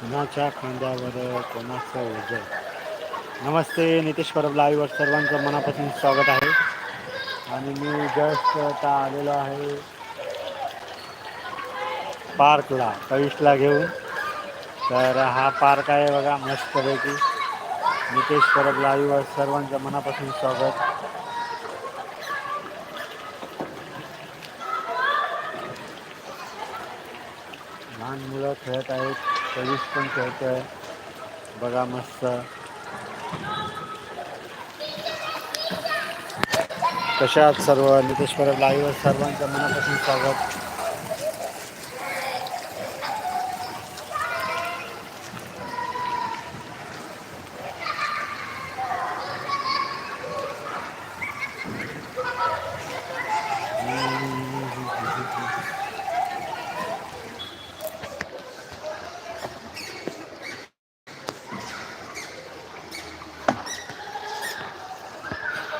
कुणाच्या खांद्यावर कोणाचं ओझ नमस्ते नितेश परब लाईव्हवर सर्वांचं मनापासून स्वागत आहे. आणि मी जस्ट आता आलेलो आहे पार्कला कविशला घेऊन. तर हा पार्क आहे बघा मस्तपैकी. नितेश परब लाईव्ह सर्वांचं मनापासून स्वागत. लहान मुलं खेळत आहेत पोलीस पण खेळतोय बघा मस्त. कशा आहात सर्व? नितेश परब लाईव्ह सर्वांचं मनापासून स्वागत.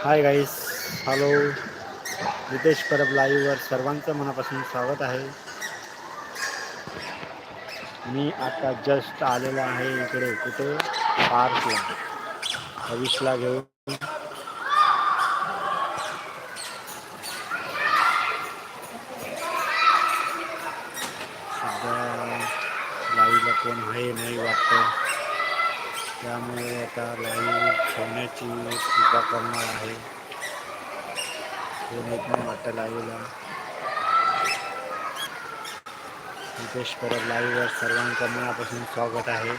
Hi guys hello Nitesh Parab लाईव्हवर सर्वांचं मनापासून स्वागत आहे. मी आता जस्ट आलेलो आहे इकडे कुठे? पार्कला. हवीशला घेऊन. सध्या लाईव्हला कोण आहे नाही वाटतं. त्यामुळे आता लाईव्ह ठेवण्याची कृपा करणार आहे. कोण येत नाही वाटतं लाईव्हला नितेश परब लाईव्हवर सर्वांचं मनापासून स्वागत आहे.